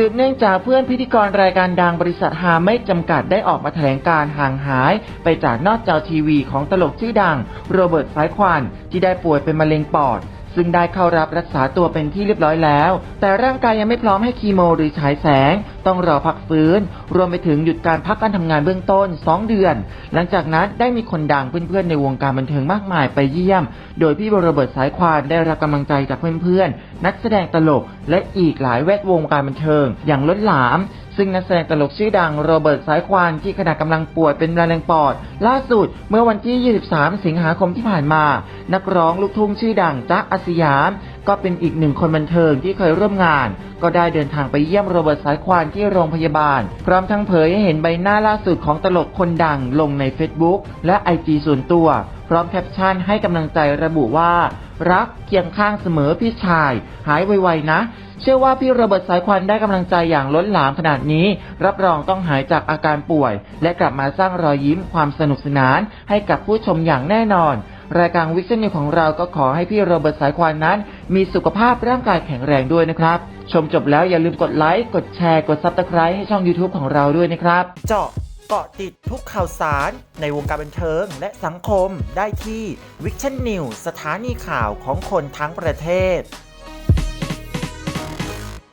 สืบเนื่องจากเพื่อนพิธีกรรายการดังบริษัทฮาไม่จำกัดได้ออกมาแถลงการห่างหาย ไปจากนอกจอทีวีของตลกชื่อดัง โรเบิร์ตสายควันที่ได้ป่วยเป็นมะเร็งปอด ซึ่งได้เข้ารับรักษาตัวเป็นที่เรียบร้อยแล้ว แต่ร่างกายยังไม่พร้อมให้คีโมหรือฉายแสง ต้องรอพักฟื้น รวมไปถึงหยุดการพักการทำงานเบื้องต้น 2 เดือน หลังจากนั้นได้มีคนดังเพื่อนๆในวงการบันเทิงมากมายไปเยี่ยม โดยพี่โรเบิร์ตสายควานได้รับกำลังใจจากเพื่อนๆนักแสดงตลกและอีกหลายแวดวงการบันเทิง อย่างล้นหลาม ซึ่งนักแสดงตลกชื่อดังโรเบิร์ตสายควานที่ขณะกำลังป่วยเป็นมะเร็งปอด ล่าสุดเมื่อวันที่ 23 สิงหาคมที่ผ่านมา นักร้องลูกทุ่งชื่อดังจ๊ะอาสยาม ก็เป็นอีกหนึ่งคนบันเทิงที่เคยร่วมงาน ก็ได้เดินทางไปเยี่ยมโรเบิร์ตสายควานที่โรงพยาบาล พร้อมทั้งเผยให้เห็นใบหน้าล่าสุดของตลกคนดังลงใน Facebook และ IG ส่วนตัว พร้อมแคปชั่นให้กำลังใจระบุว่า รักเคียงข้างเสมอพี่ชาย หายไวๆนะ เชื่อว่าพี่โรเบิร์ตสายควันได้กำลังใจอย่างล้นหลามขนาดนี้ รับรองต้องหายจากอาการป่วย และกลับมาสร้างรอยยิ้มความสนุกสนานให้กับผู้ชมอย่างแน่นอนรายการวิกเซนนิวของเราก็ขอให้พี่โรเบิร์ตสายควันนั้น มีสุขภาพร่างกายแข็งแรงด้วยนะครับ ชมจบแล้วอย่าลืมกดไลค์ กดแชร์ กดซับสไครต์ให้ช่อง YouTube ของเราด้วยนะครับ เจาะ เกาะติดทุกข่าวสารในวงการบันเทิงและสังคมได้ที่วิกชันนิวสถานีข่าวของคนทั้งประเทศ